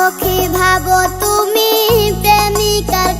সখী ভাবো তুমি প্রেমিকার